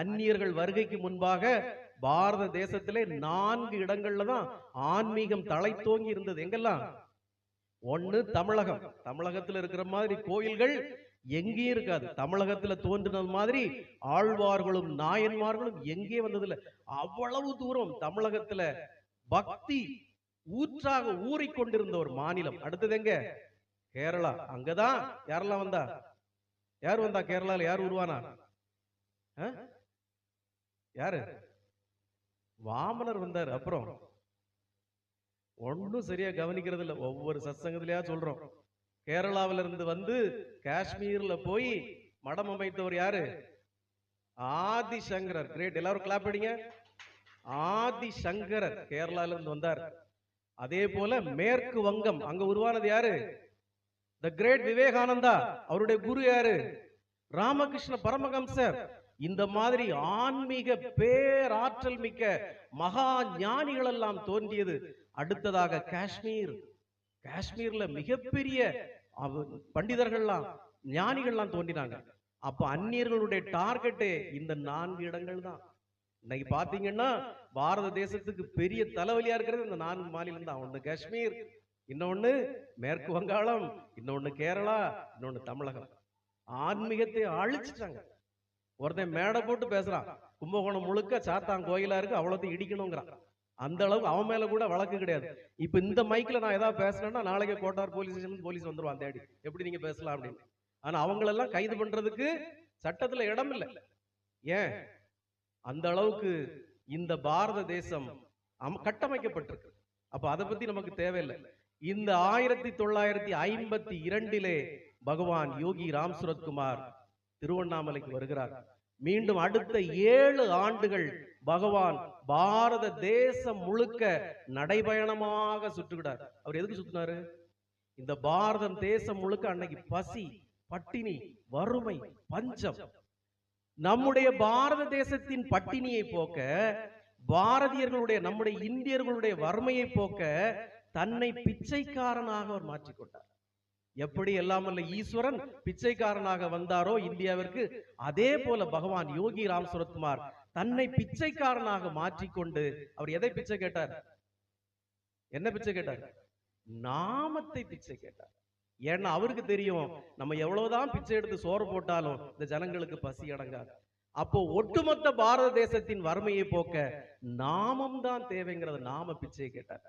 அந்நியர்கள் வருகைக்கு முன்பாக பாரத தேசத்திலே நான்கு இடங்கள்ல தான் ஆன்மீகம் தழைத்தோங்கி இருந்தது. எங்கெல்லாம்? ஒண்ணு தமிழகம். தமிழகத்துல இருக்கிற மாதிரி கோயில்கள் எங்கேயும் இருக்காது. தமிழகத்துல தோன்றினது மாதிரி ஆழ்வார்களும் நாயன்மார்களும் எங்கே வந்ததில்ல. அவ்வளவு தூரம் தமிழகத்துல பக்தி ஊற்றாக ஊறிக்கொண்டிருந்த ஒரு மாநிலம். அடுத்தது எங்க? கேரளா. அங்கதான் யாரெல்லாம் வந்தா? யார் வந்தா கேரளால? யார் உருவானா? யாரு? வாமனர் வந்தார். அப்புறம் ஒன்றும் சரியா கவனிக்கிறது இல்ல. ஒவ்வொரு சத்சங்கத்திலேயா சொல்றோம். கேரளாவில இருந்து வந்து காஷ்மீர்ல போய் மடம் அமைத்தவர் யாரு? ஆதிசங்கரர். கிரேட் எல்லாரும் கிளாப் அடிங்க. ஆதிசங்கரர் கேரளால இருந்து வந்தார். அதே போல மேற்கு வங்கம். அங்க உருவானது யாரு? த கிரேட் விவேகானந்தா அவருடைய குரு யாரு? ராமகிருஷ்ண பரமஹம்சர் இந்த மாதிரி ஆன்மீக பேராற்றல் மிக்க மகா ஞானிகள் எல்லாம் தோன்றியது. அடுத்ததாக காஷ்மீர். காஷ்மீர்ல மிகப்பெரிய பண்டிதர்கள்லாம் ஞானிகள்லாம் தோன்றினாங்க. அப்ப அந்நியர்களுடைய டார்கெட்டே இந்த நான்கு இடங்கள் தான். இன்னைக்கு பாத்தீங்கன்னா பாரத தேசத்துக்கு பெரிய தலைவலியா இருக்கிறது இந்த நான்கு மாநிலம் தான். ஒண்ணு காஷ்மீர் இன்னொன்னு மேற்கு வங்காளம் இன்னொன்னு கேரளா இன்னொன்னு தமிழகம். ஆன்மீகத்தை அழிச்சிட்டாங்க ஒருத்தன் மேடை போட்டு பேசுறான். கும்பகோணம் முழுக்க சாத்தான் கோயிலா இருக்கு அவ்வளோத்தையும் இடிக்கணுங்கிறான். அந்த அளவுக்கு அவன் மேல கூட வழக்கு கிடையாது. இப்ப இந்த மைக்ல நான் ஏதாவது பேசுறேன்னா நாளைக்கு கோட்டார் போலீஸ் ஸ்டேஷன் போலீஸ் வந்துருவான் தேடி எப்படி நீங்க பேசலாம்? அப்படின்னு. ஆனா அவங்களெல்லாம் கைது பண்றதுக்கு சட்டத்துல இடம் இல்லை. ஏன்? அந்த அளவுக்கு இந்த பாரத தேசம் கட்டமைக்கப்பட்டிருக்கு. அப்ப அதை பத்தி நமக்கு தேவையில்லை. இந்த ஆயிரத்தி தொள்ளாயிரத்தி ஐம்பத்தி இரண்டிலே பகவான் யோகி ராம் சுரத்குமார் திருவண்ணாமலைக்கு வருகிறார். மீண்டும் அடுத்த ஏழு ஆண்டுகள் பகவான் பாரத தேசம் முழுக்க நடைபயணமாக சுற்றுகிறார். அவர் எதுக்கு சுத்தினாரு இந்த பாரத தேசம் முழுக்க அன்னைக்கு பசி பட்டினி வறுமை பஞ்சம். நம்முடைய பாரத தேசத்தின் பட்டினியை போக்க பாரதியர்களுடைய நம்முடைய இந்தியர்களுடைய வறுமையை போக்க தன்னை பிச்சைக்காரனாக அவர் மாற்றிக்கொண்டார். எப்படி எல்லாம் ஈஸ்வரன் பிச்சைக்காரனாக வந்தாரோ இந்தியாவிற்கு அதே போல பகவான் யோகி ராம் சுரத்குமார் தன்னை பிச்சைக்காரனாக மாற்றிக்கொண்டு அவர் எதை பிச்சை கேட்டார்? என்ன பிச்சை கேட்டார்? நாமத்தை பிச்சை கேட்டார். ஏன்னா அவருக்கு தெரியும் நம்ம எவ்வளவுதான் பிச்சை எடுத்து சோறு போட்டாலும் இந்த ஜனங்களுக்கு பசி அடங்காது. அப்போ ஒட்டுமொத்த பாரத தேசத்தின் வறுமையை போக்க நாமம் தான் தேவைங்கிறத நாம பிச்சை கேட்டார்.